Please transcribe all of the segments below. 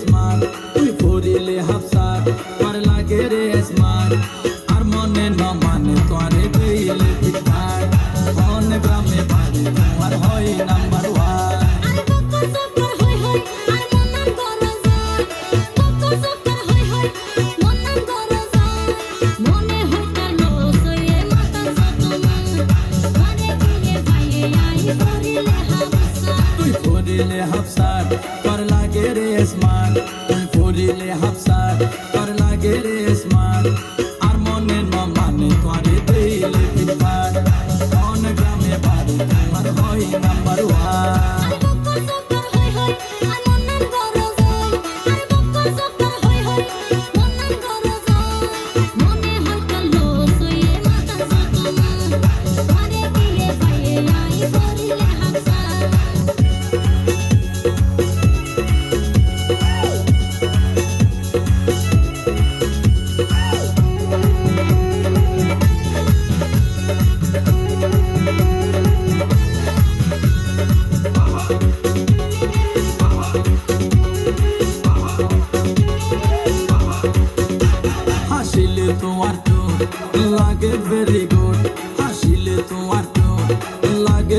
Smart তুই পড়িলে হাফসার পার লাগে রে স্মার্ট আর মনে নম তোর লাগে রে স্মার্ট তুই ফুলিলে হাফসার তোর লাগে রে স্মার্ট আর মনে মানে করে তুই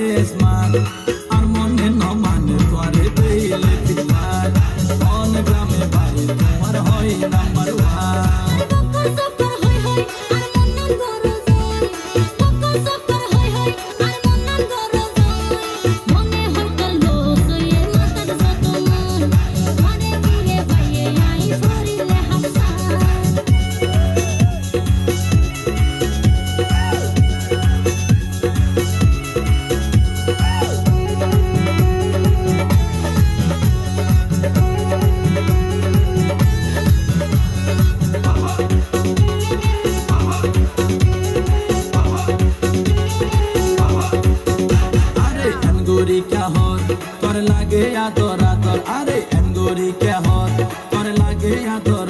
দেশ মার, আর মনে নমানে তোরে দেইলে তোমার কোন গ্রামে বাড়ি তোমার হয় নাম্বার ওয়ান তোর লাগে আদর আদর। আরে এঙ্গরি কে হর তোর লাগে আদর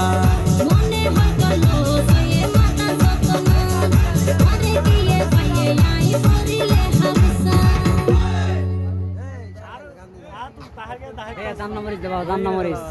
দেওয়া জান্নামরিচ